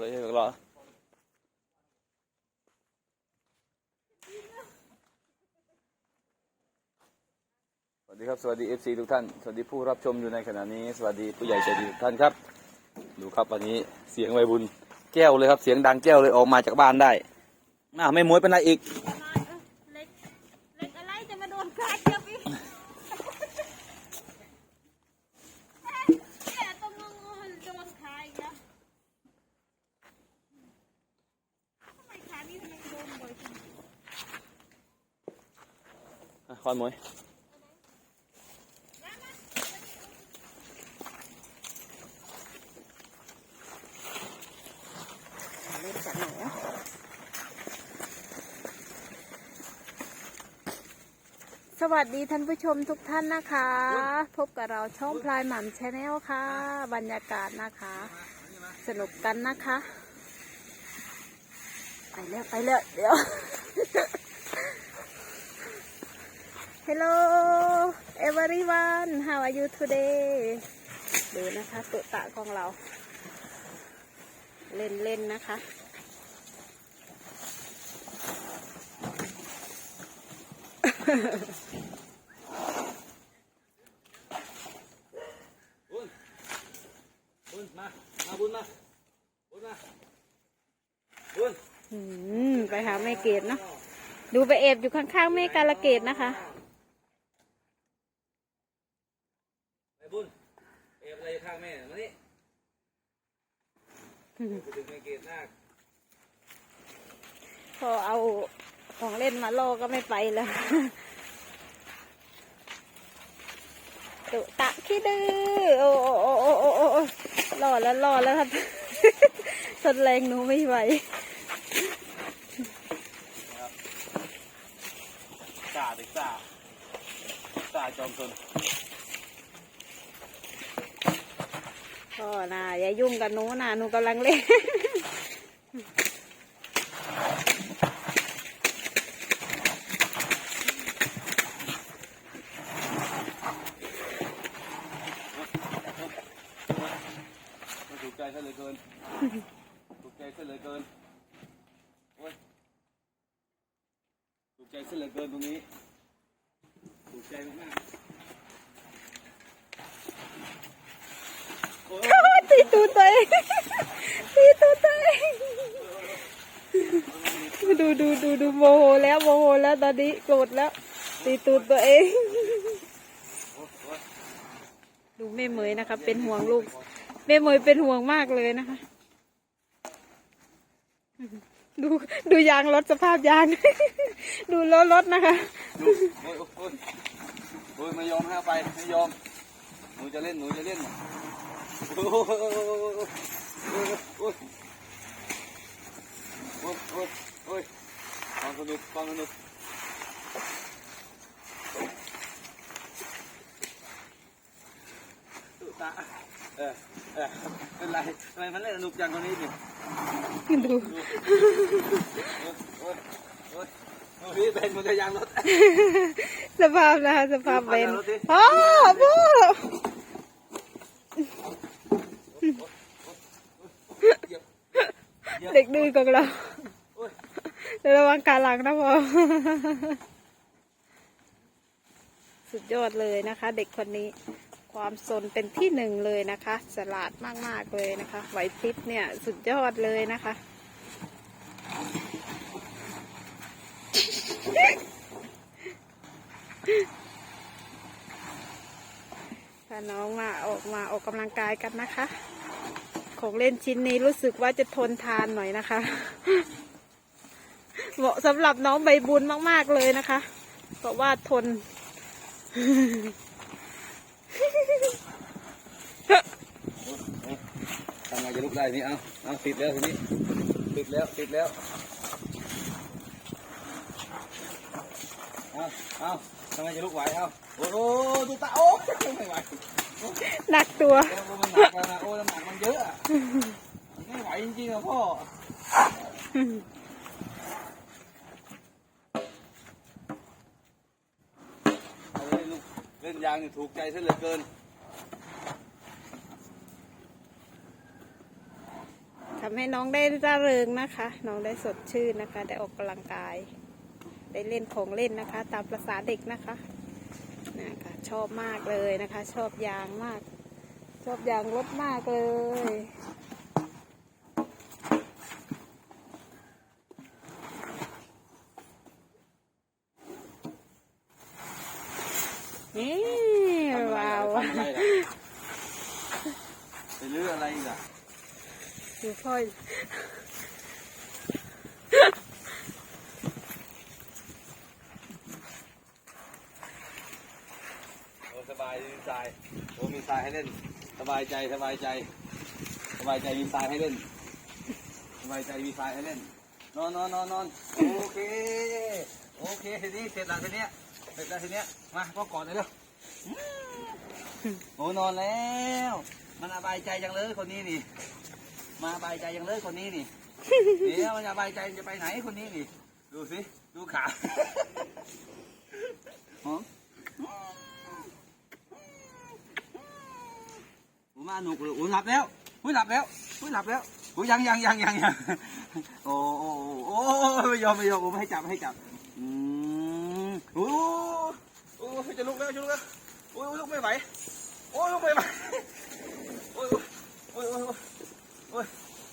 เลยให้รอสวัสดีครับ สวัสดีเอฟซีทุกท่าน สวัสดีผู้รับชมอยู่ในขณะนี้ สวัสดีผู้ใหญ่ใจดีทุกท่านครับ ดูครับวันนี้เสียงไวบุญแก้วเลยครับ เสียงดังแก้วเลยออกมาจากบ้านได้อ้าไม่ม้วยเป็นไรอีก เล็กเล็กอะไรจะมาโดนคาเชือกอีกแกต้องงงๆโดนคาอีกแล้วทำไมขานี่ทำไมโดนบ่อยจัง อะคอนมวยเล่นจากไหนอะสวัสดีท่านผู้ชมทุกท่านนะคะ พบกับเราช่องพลายหม่ำชาแนลค่ะ บรรยากาศนะคะ สนุกกันนะคะ ไปแล้วไปแล้วเดี๋ยว Hello everyone how are you today ดูนะคะตุตะของเรา เล่นเล่นๆนะคะ บุญ บุญมา มาบุญมา บุญมา บุญ อืม ไปหาแม่เกดเนาะ ดูไปเอบอยู่ข้างๆแม่กาลเกตนะคะ ไปบุญเอฟอะไร ข้างแม่มานี่ไปถึงแม่เกศนาคพอเอาของเล่นมาล่อก็ไม่ไปแล้วตุตะขี้ดื้อโอ้โอ้โอ้โอ้โอ้โอ้โอ้ล่อแล้วล่อแล้วครับทนแรงหนูไม่ไหวตาเด็กตาตาจอมซน พ่อนะอย่ายุ่งกับหนูนะหนูกำลังเล่นมันถูกใจซะเหลือเกินถูกใจซะเหลือเกินโอ้ยถูกใจซะเหลือเกินตรงนี้ถูกใจมากๆโอ้ย ตีตูตัวเองตีตูตัวเองดูดูดูดูโมโหแล้วโมโหแล้วตอนนี้โกรธแล้ว ตีตูตัวเอง ดูแม่เหมยนะคะเป็นห่วงลูกแม่เหมยเป็นห่วงมากเลยนะคะ ดูดูยางรถสภาพยาง ดูล้อรถนะคะโอ้ยโอ้ยโอ้ยไม่ยอมให้ไปไม่ยอมหนูจะเล่นหนูจะเล่น อ้ยโอ้ยโอ้ยโอ้ยโอ้ยโอ้ยโอ้ยฟังสนุกฟังสนุกตุ๊ตาเออเออเป็นไรทำไมมันเล่นสนุกจังคนนี้ดิดูโอ๊ยโอ๊ยโอ้ยนี่เป็นมันจะยางรถ สภาพนะคะสภาพเป็นเอาสิพ่อพ่อเห เด็กดื้อของเราระวังขาหลังนะพ่อสุดยอดเลยนะคะ เด็กคนนี้ความสนเป็นที่หนึ่งเลยนะคะสลาดมากๆเลยนะคะไหวพริบเนี่ยสุดยอดเลยนะคะพาน้องมาออกมาออกกำลังกายกันนะคะ ของเล่นชิ้นนี้รู้สึกว่าจะทนทานหน่อยนะคะ เหมาะสำหรับน้องใบบุญมาก ๆ เลยนะคะ เพราะว่าทน ทำไงจะลุกได้นี่ เอาเอาติดแล้วทีนี้ ติดแล้ว ติดแล้ว เอาเอาทำไงจะลุกไหว เอาโอ้โหดูตา โอ้ไม่ไหวหนักตัว โอ้มันหนักแล้วนะโอ้น้ำหนักมันเยอะอะไม่ ไหวจริงๆอะพ่อ เอาเล่นลูกเล่นยางนี่ถูกใจซะเหลือเกิน ทำให้น้องได้ร่าเริงนะคะ น้องได้สดชื่นนะคะ ได้ออกกำลังกาย ได้เล่นของเล่นนะคะ ตามประษาเด็กนะคะนะคะชอบมากเลยนะคะ ชอบยางมาก ชอบยางรถมากเลย นี่ว้าว ทำ อะไรล่ะไปลื้ออะไรอีกอะดูพ่อโอ้สบายดีทรายโอ้มีทรายให้เล่น สบายใจสบายใจ สบายใจมีทรายให้เล่น สบายใจมีทรายให้เล่น นอนนอนนอนนอนโอเค โอเคทีนี้เสร็จแล้วทีเนี้ยเสร็จแล้วทีเนี้ยมาพ่อกอดเลยเร็ว โอ้นอนแล้ว มันสบายใจจังเลยคนนี้นี่ มาสบายใจจังเลยคนนี้นี่เดี๋ยวมันจะสบายใจจะไปไหนคนนี้นี่ ดูสิ ดูขาหอมผมมาหนุกเลยอุ้ยหลับแล้วอุ้ยหลับแล้วอุ้ยหลับแล้วอุ้ยยังยังยังยังยังโอ้โอ้โอ้ไม่ยอมไม่ยอมผมให้จับให้จับอืมโอ้โอ้จะลุกแล้วจะลุกแล้วโอ้ยลุกไม่ไหว อ้ยลุกไม่ไหวโอ้ยโอ้ยโอ้ยโอ้ย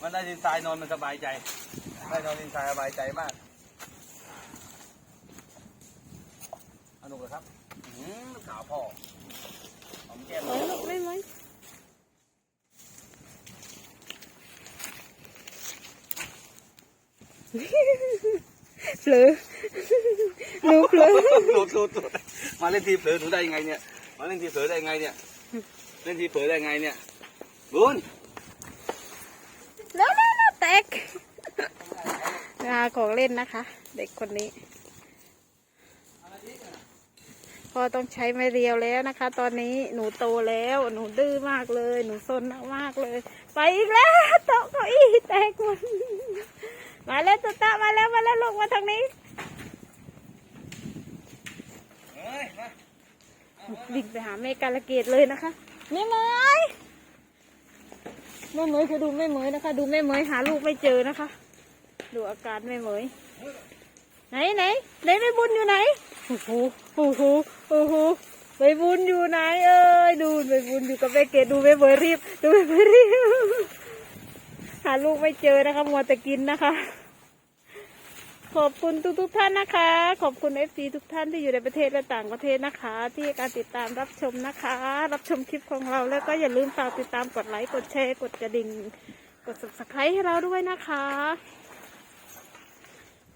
มันได้ดินทรายนอนมันสบายใจ ได้นอนดินทรายสบายใจมากเอาหนุกเลยครับอืมขาวพ่อหอมแก้มเอ้ยลูกไม่ไหมเผลอหนูเผลอหลุดหลุดหลุดมาเล่นทีเผลอหนูได้ยังไงเนี่ย มาเล่นทีเผลอได้ยังไงเนี่ย เล่นทีเผลอได้ยังไงเนี่ยบุญแล้วแล้วแล้วแตกงาของเล่นนะคะ เด็กคนนี้พอต้องใช้ไม้เรียวแล้วนะคะ ตอนนี้หนูโตแล้วหนูดื้อมากเลย หนูซนมากเลย ไปอีกแล้วโต๊ะเก้าอี้แตกหมดมาแล้วตุ๊ตามาแล้วมาแล้วลงมาทางนี้เฮ้ยมาดิ่งไปหาแม่กาลเกตเลยนะคะ แม่เหมยแม่เหมยคือดูแม่เหมยนะคะ ดูแม่เหมยหาลูกไม่เจอนะคะ ดูอาการแม่เหมยไหนไหนไหนแม่บุญอยู่ไหนโอ้โหโอ้โหโอ้โหแม่บุญอยู่ไหนเอ้ยดูแม่บุญอยู่กับแม่เกดดูแม่เหมยรีบ ดูแม่เหมยรีบหาลูกไม่เจอนะคะมัวแต่กินนะคะ ขอบคุณทุกทุกๆท่านนะคะ ขอบคุณเอฟซีทุกท่านที่อยู่ในประเทศและต่างประเทศนะคะ ที่ให้การติดตามรับชมนะคะ รับชมคลิปของเราแล้วก็อย่าลืมฝากติดตามกดไลค์กดแชร์กดกระดิ่ง กด subscribe ให้เราด้วยนะคะ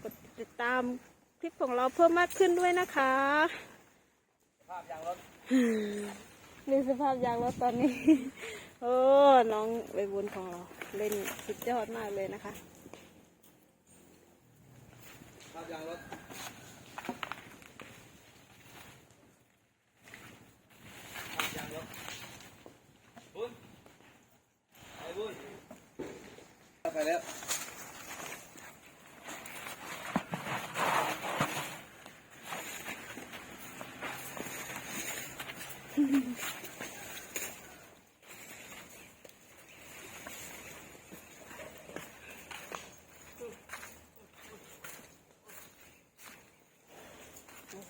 กดติดตามคลิปของเราเพิ่มมากขึ้นด้วยนะคะภาพยางรถนี่สภาพยางรถตอนนี้ โอ้น้องใบบุญของเราเล่นสุดยอดมากเลยนะคะ ภาพยางรถภาพยางรถบุญไปบุญไปแล้ว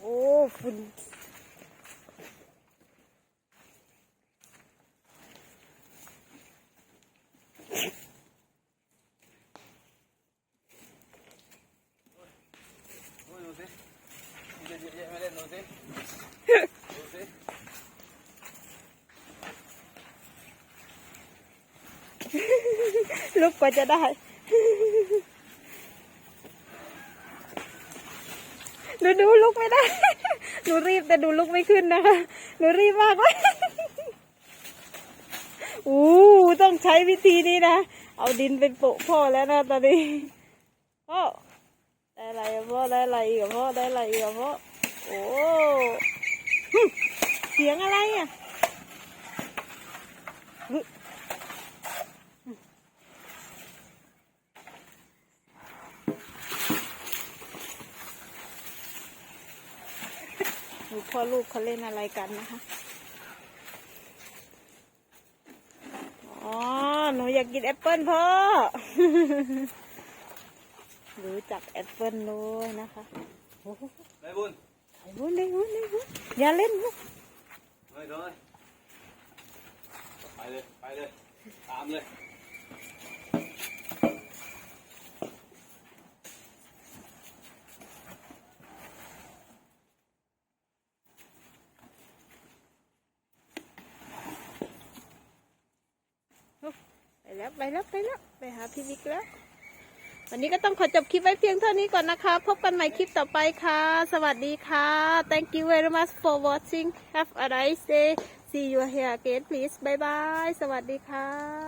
โอ้ฝุ่น บุญดูสิมีเยอะแยะไม่เล่นดูสิดูสิ ลุกกว่าจะได้ หนูดูลุกไม่ได้ หนูรีบแต่ดูลุกไม่ขึ้นนะคะ หนูรีบมากเลยอู้ต้องใช้วิธีนี้นะ เอาดินไปโปะพ่อแล้วนะตอนนี้พ่อได้อะไรอะพ่อได้อะไรอีกอะพ่อได้อะไรอีกอะพ่อโอ้หึเสียงอะไรอะ พ่อลูกเขาเล่นอะไรกันนะคะ อ๋อ หนูอยากกินแอปเปิลพ่อ รู้จักแอปเปิลด้วยนะคะโอ้โหไปบุญไอ้บุญเลยบุญเลยบุญอย่าเล่นบุญเฮ้ยเฮ้ยไปเลย ไปเลย ตามเลย แล้วไปแล้วไปแล้วไปหาพี่วิกแล้ว วันนี้ก็ต้องขอจบคลิปไว้เพียงเท่านี้ก่อนนะคะ พบกันใหม่คลิปต่อไปค่ะ สวัสดีค่ะ thank you very much for watching have a nice day see you here again please bye bye สวัสดีค่ะ